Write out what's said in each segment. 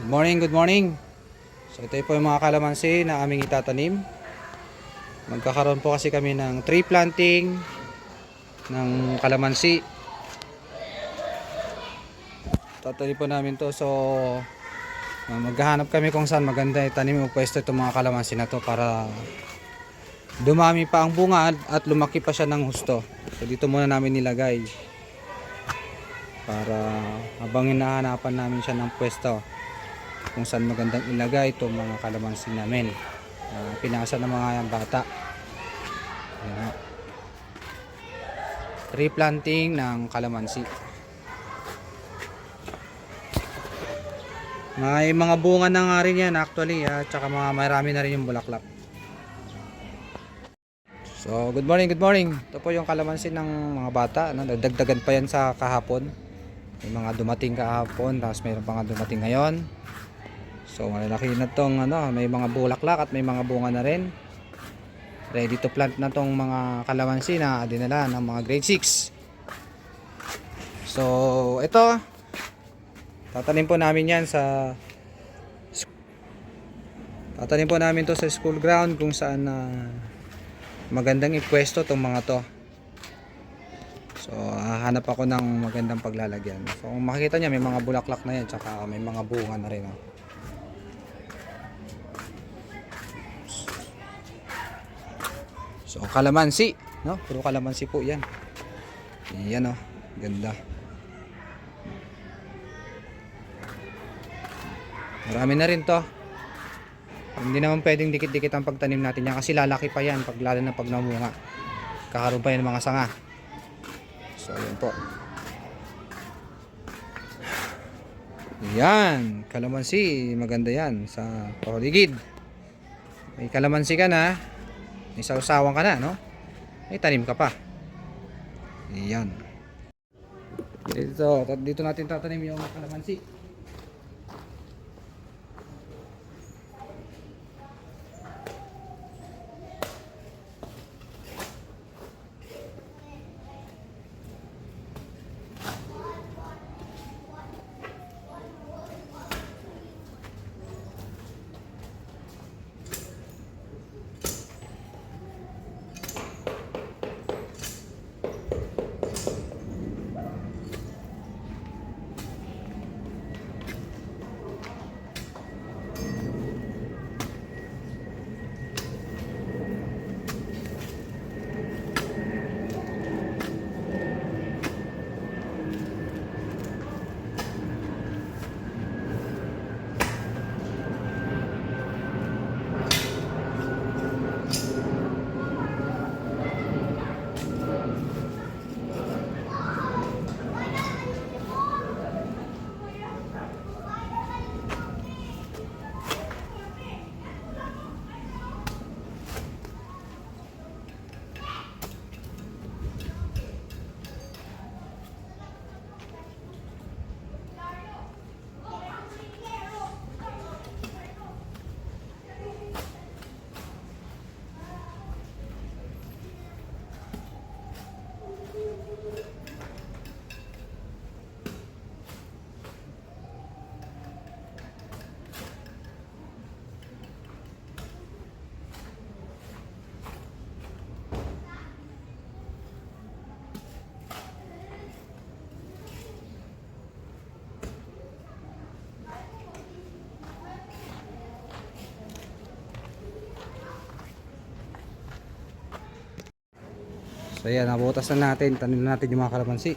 Good morning, good morning. So ito po yung mga kalamansi na aming itatanim. Magkakaroon po kasi kami ng tree planting ng kalamansi. Tatanim po namin to so uh, maghahanap kami kung saan maganda itanim o pwesto itong mga kalamansi na to para dumami pa ang bunga at lumaki pa siya ng husto. So dito muna namin nilagay para habang hinahanapan namin siya ng pwesto kung saan magandang ilagay itong mga kalamansi namin uh, pinasa ng mga bata Ayan replanting ng kalamansi may mga bunga na nga rin yan actually at saka mga marami na rin yung bulaklak So, good morning, good morning. Ito po yung kalamansi ng mga bata. Ano? Nagdagdagan pa yan sa kahapon. May mga dumating kahapon, tapos mayroon pa nga dumating ngayon. So, malalaki na tong ano, may mga bulaklak at may mga bunga na rin. Ready to plant na tong mga kalamansi na dinala ng mga grade 6. So, ito. Tatanim po namin yan sa Tatanim po namin to sa school ground kung saan na magandang ipwesto tong mga to. So, hahanap ako ng magandang paglalagyan. So, kung makikita niya, may mga bulaklak na yan, tsaka may mga bunga na rin. Oh. So, kalamansi, no? Puro kalamansi po yan. Yan, oh. Ganda. Marami na rin to. Hindi naman pwedeng dikit-dikit ang pagtanim natin yan kasi lalaki pa yan pag lalo na pag namunga. Kakaroon pa yan ng mga sanga. So, ayan po. Yan, kalamansi, maganda yan sa paligid. May kalamansi ka na, may sausawan ka na, no? May tanim ka pa. Yan. Dito, dito natin tatanim yung kalamansi. So yan, nabutas na natin. Tanim na natin yung mga kalamansi.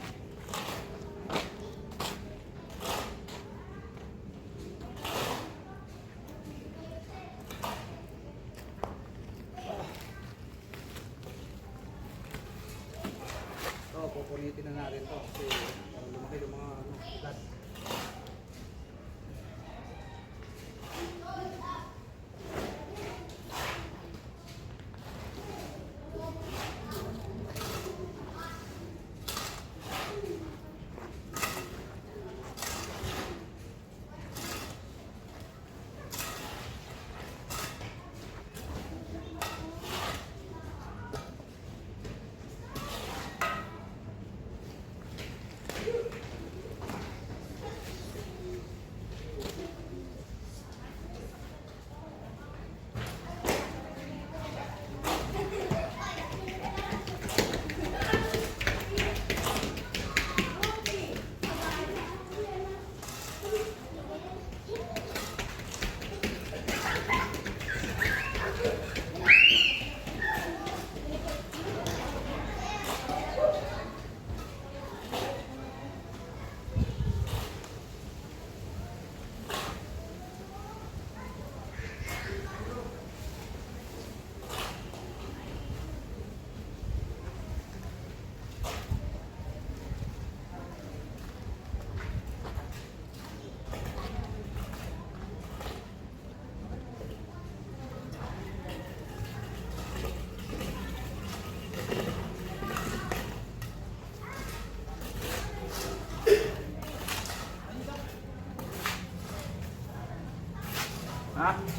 tá?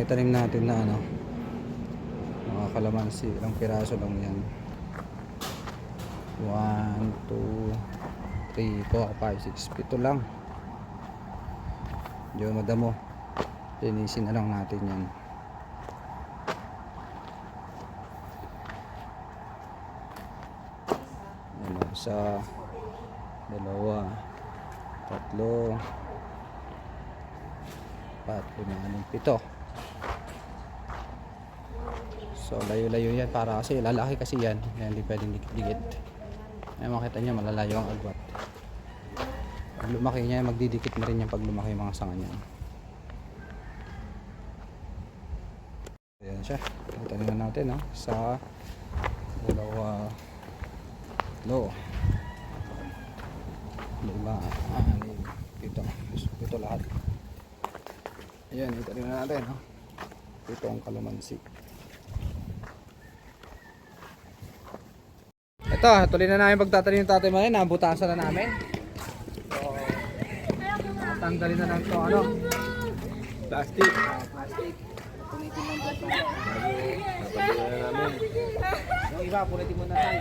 Naitanim natin na ano mga kalamansi. Ilang piraso lang yan. 1, 2, 3, 4, 5, 6, 7 lang. Medyo madamo. Linisin na lang natin yan. Ano, isa. Dalawa. Tatlo. Apat, lima, anim, pito. So layo-layo yan para kasi lalaki kasi yan. Kaya hindi pwedeng dikit-dikit. Ay makita niya malalayo ang agwat. Pag lumaki niya, magdidikit na rin yan pag lumaki yung mga sanga niyan. Ayan siya. Tatanungin natin no? sa dalawa lo lima, anim, pito. Pito lahat. Ayan, itanim na natin. No? Ito ang kalamansi. Ito, tuloy na namin pagtatanim yung tatay Manin. Nabutasan na namin. So, tanggalin na lang ito. Ano? Plastic. Plastic. Lang ito. Napagyan na namin. Iba, punitin mo na tayo.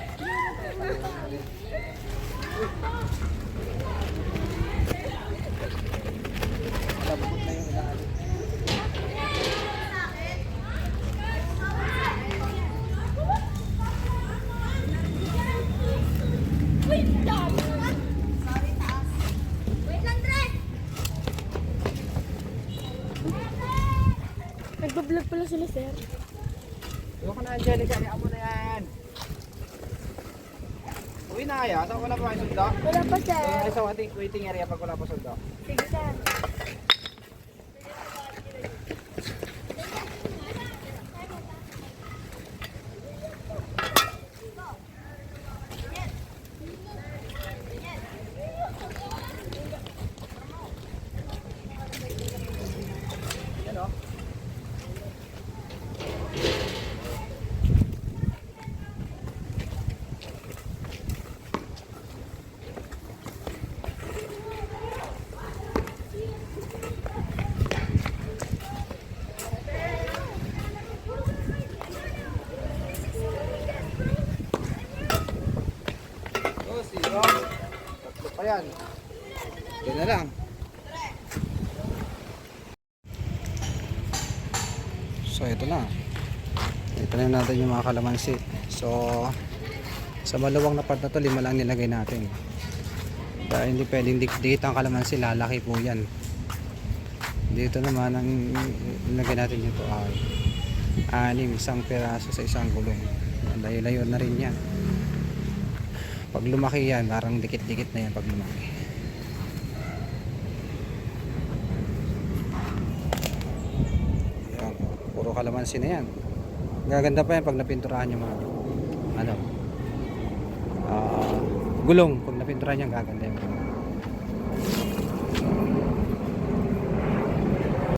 Pala sila, sir. Iwan ka na, Angelica. Hayaan mo na yan. Uwi na kaya? Saan wala pa kayo sundo? Wala pa, sir. Sa waiting, waiting area pag wala pa sundo. Sige, sir. Yan o. pa yan. Na lang. So ito na. Ito na natin yung mga kalamansi. So sa maluwang na part na to, lima lang nilagay natin. Dahil hindi pwedeng dikdikit ang kalamansi, lalaki po yan. Dito naman ang nilagay natin dito ay anim, isang peraso sa isang gulong. Layo-layo na rin yan. Pag lumaki yan, parang dikit-dikit na yan pag lumaki. Yan, puro kalamansi na yan. Gaganda pa yan pag napinturahan yung mga ano, ah, gulong. Pag napinturahan yan, gaganda yan.